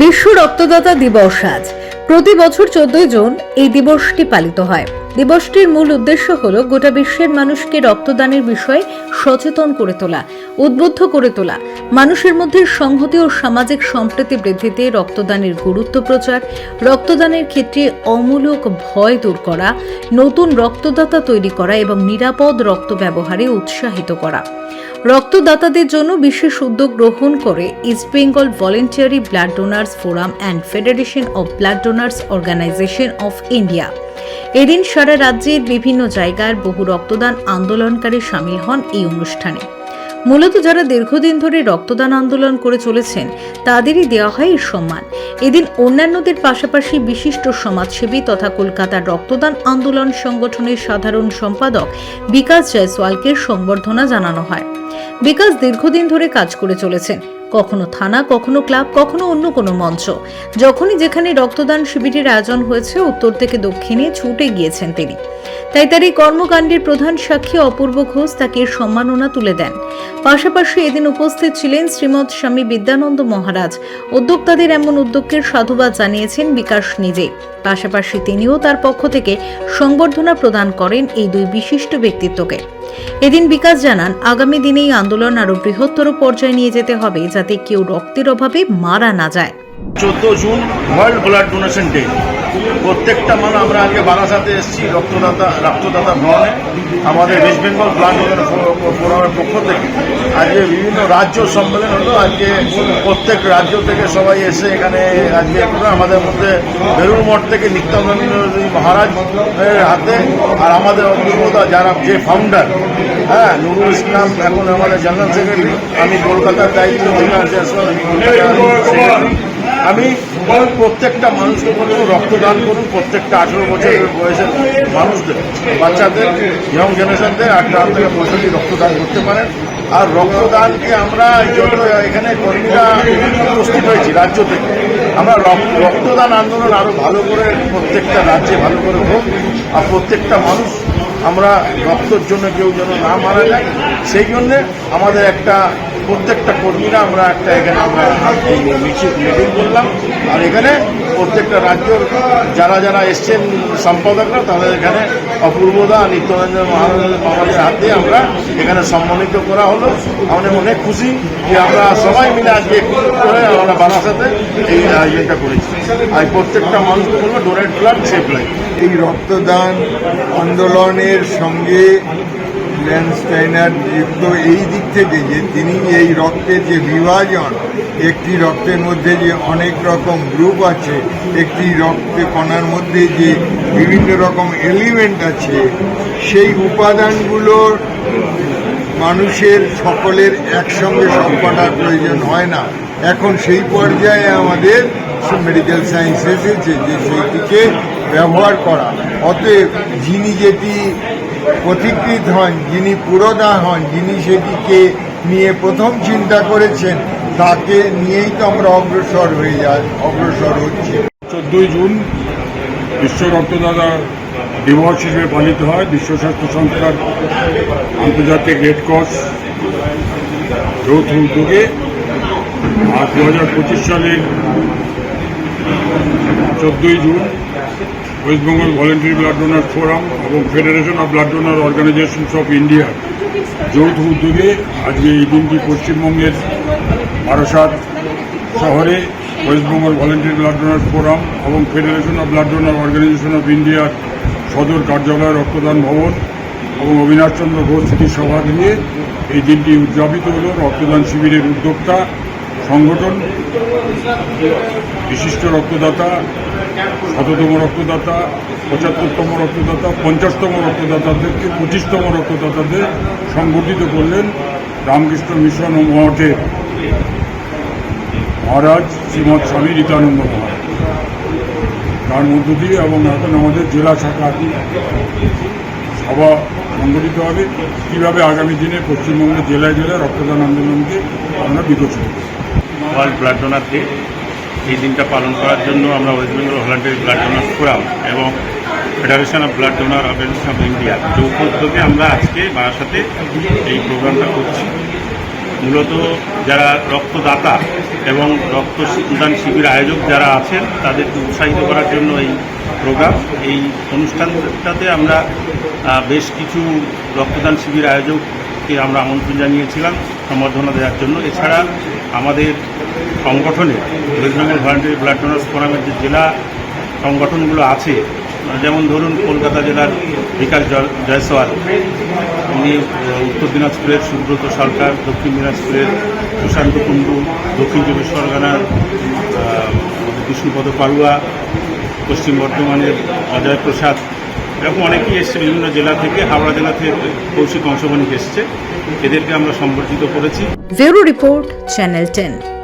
বিশ্ব রক্তদাতা দিবস আজ। প্রতি বছর চোদ্দই জুন এই দিবসটি পালিত হয়। দিবসটির মূল উদ্দেশ্য হল গোটা বিশ্বের মানুষকে রক্তদানের বিষয়ে সচেতন করে তোলা, উদ্বুদ্ধ করে তোলা। মানুষের মধ্যে সংহতি ও সামাজিক সম্প্রীতি বৃদ্ধিতে রক্তদানের গুরুত্ব প্রচার, রক্তদানের ক্ষেত্রে অমূলক ভয় দূর করা, নতুন রক্তদাতা তৈরি করা এবং নিরাপদ রক্ত ব্যবহারে উৎসাহিত করা। রক্তদাতাদের জন্য বিশেষ উদ্যোগ গ্রহণ করে east Bengal voluntary blood donors forum and federation of blood donors organisation of India. এদিন সারা রাজ্যের বিভিন্ন জায়গার বহু রক্তদান আন্দোলনকারী সামিল হন এই অনুষ্ঠানে। মূলত যারা দীর্ঘদিন ধরে রক্তদান আন্দোলন করে চলেছেন, তাদেরই দেওয়া হয় এই সম্মান। এদিন অন্যান্যদের পাশাপাশি বিশিষ্ট সমাজসেবী তথা কলকাতার রক্তদান আন্দোলন সংগঠনের সাধারণ সম্পাদক বিকাশ জয়সওয়ালকে সংবর্ধনা জানানো হয়। বিকাশ দীর্ঘদিন ধরে কাজ করে চলেছেন কখনো থানা, কখনো ক্লাব, কখনো অন্য কোনো মঞ্চ। যখনই যেখানে রক্তদান শিবিরের আয়োজন হয়েছে, উত্তর থেকে দক্ষিণে ছুটে গিয়েছেন তিনি। তাই তার এই কর্মকাণ্ডের প্রধান সাক্ষী অপূর্ব ঘোষ তাকে সম্মাননা তুলে দেন। পাশাপাশি এদিন উপস্থিত ছিলেন শ্রীমৎ স্বামী বিদ্যানন্দ মহারাজ। উদ্যোক্তাদের এমন উদ্যোগের সাধুবাদ জানিয়েছেন বিকাশ নিজে। পাশাপাশি তিনিও তার পক্ষ থেকে সংবর্ধনা প্রদান করেন এই দুই বিশিষ্ট ব্যক্তিত্বকে। এদিন বিকাশ জানান, আগামী দিনেই আন্দোলন আরও বৃহত্তর পর্যায়ে নিয়ে যেতে হবে যাতে কেউ রক্তের অভাবে মারা না যায়। চোদ্দ June world blood donation day. প্রত্যেকটা মানে আমরা আজকে বারাসাতে এসেছি, রক্তদাতা রক্তদাতা ভ্রমণে আমাদের ওয়েস্ট বেঙ্গল ব্লাড ফোরামের পক্ষ থেকে। আজকে বিভিন্ন রাজ্য সম্মেলন হলো, আজকে প্রত্যেক রাজ্য থেকে সবাই এসে এখানে আজকে আমাদের মধ্যে বেলুর মঠ থেকে নিত্যানন্দ মহারাজ হাতে, আর আমাদের অভিজ্ঞতা যারা যে ফাউন্ডার হ্যাঁ নুরুল ইসলাম এখন আমাদের জেনারেল সেক্রেটারি আমি কলকাতার দায়িত্ব আমি আমি প্রত্যেকটা মানুষকে বলব রক্তদান করুন, প্রত্যেকটা আঠেরো বছরের বয়সের মানুষদের, বাচ্চাদের ইয়ং জেনারেশনদের আঠারো থেকে পঁয়ষট্টি রক্তদান করতে পারেন। আর রক্তদানকে আমরা যত এখানে কর্মীরা উপস্থিত হয়েছি রাজ্য থেকে। আমরা রক- রক্তদান আন্দোলন আরও ভালো করে প্রত্যেকটা রাজ্যে ভালো করে হোক। আর প্রত্যেকটা মানুষ আমরা রক্তর জন্য কেউ যেন না মারা যায়, সেই জন্যে আমাদের একটা প্রত্যেকটা কর্মীরা আমরা একটা এখানে আমরা মিটিং করলাম। আর এখানে প্রত্যেকটা রাজ্যর যারা যারা এসছেন সম্পাদকরা, তাদের এখানে অপূর্বদা নিত্যানন্দ মহারাজের হাতে আমরা এখানে সম্মানিত করা হলো। আমাদের অনেক খুশি যে আমরা সবাই মিলে আজকে করে আমরা বারাসাতে এই আয়োজনটা করেছি। আর প্রত্যেকটা মানুষকে বলব ডোনেট ব্লাড সেফ লাইফ এই রক্তদান আন্দোলনের সঙ্গে ল্যান্ডস্টাইনার যুক্ত এই দিক থেকে যে তিনি এই রক্তের যে বিভাজন, একটি রক্তের মধ্যে যে অনেক রকম গ্রুপ আছে, একটি রক্তে কণার মধ্যে যে বিভিন্ন রকম এলিমেন্ট আছে, সেই উপাদানগুলোর মানুষের সকলের একসঙ্গে করার প্রয়োজন হয় না। এখন সেই পর্যায়ে আমাদের মেডিকেল সায়েন্স এসেছে যে সেইটিকে ব্যবহার করা, অতএব যিনি যেটি পথিকৃত হন, যিনি পুরোদা হন, যিনি সেটিকে নিয়ে প্রথম চিন্তা করেছেন, তাকে নিয়েই তো আমরা অগ্রসর হয়ে যায় অগ্রসর হচ্ছি। চোদ্দোই জুন বিশ্ব রক্তদাতা দিবস হিসেবে পালিত হয়, বিশ্ব স্বাস্থ্য সংস্থার আন্তর্জাতিক রেড ক্রস যৌথ উদ্যোগে। আর দু পঁচিশ সালের চোদ্দোই June west Bengal voluntary blood donor forum এবং federation of blood donor organisations of India যৌথ উদ্যোগে আজকে এই দিনটি পশ্চিমবঙ্গের বারাসাত শহরে west Bengal volunteer blood donor forum এবং federation of blood donor organisation of ইন্ডিয়ার সদর কার্যালয় রক্তদান ভবন এবং অবিনাশ চন্দ্র ঘোষ স্মৃতির সভাগৃহে এই দিনটি উদযাপিত হল। রক্তদান শিবিরের উদ্যোক্তা সংগঠন বিশিষ্ট রক্তদাতা, শততম রক্তদাতা, পঁচাত্তরতম রক্তদাতা, পঞ্চাশতম রক্তদাতাদেরকে, পঁচিশতম রক্তদাতাদের সংগঠিত করলেন রামকৃষ্ণ মিশন ও মঠের মহারাজ শ্রীমৎ স্বামী নিত্যানন্দ মহারাজ। তার মধ্য দিয়ে এবং এখন আমাদের জেলা শাখার সভা সংগঠিত হবে। কীভাবে আগামী দিনে পশ্চিমবঙ্গের জেলায় জেলায় রক্তদান আন্দোলনকে আমরা বিকশিত ওয়ার্ল্ড ব্লাড ডোনার ডে এই দিনটা পালন করার জন্য আমরা west Bengal volunteer blood donor forum এবং federation of blood donor organisation of India যৌথ উদ্যোগে আমরা আজকে বারাসাতে এই প্রোগ্রামটা করছি। মূলত যারা রক্তদাতা এবং রক্তদান শিবির আয়োজক যারা আছেন, তাদেরকে উৎসাহিত করার জন্য এই প্রোগ্রাম। এই অনুষ্ঠানটাতে আমরা বেশ কিছু রক্তদান শিবির আয়োজককে আমরা আমন্ত্রণ জানিয়েছিলাম, সম্বর্ধনা দেওয়ার জন্য। এছাড়া আমাদের সংগঠনে, west Bengal voluntary blood donors ফোরামের যে জেলা সংগঠনগুলো আছে যেমন ধরুন কলকাতা জেলার বিকাশ জয়- জয়সওয়াল, উনি উত্তর দিনাজপুরের সুব্রত সরকার, দক্ষিণ দিনাজপুরের সুশান্ত কুণ্ডু, দক্ষিণ চব্বিশ পরগনার বিষ্ণুপদ পাড়ুয়া, পশ্চিম বর্ধমানের অজয় প্রসাদ, এরকম অনেকেই এসছে বিভিন্ন জেলা থেকে, হাওড়া জেলা থেকে কৌশিক অংশগ্রহণ এসছে। এদেরকে আমরা সম্পর্কিত করেছি। Report, channel ten.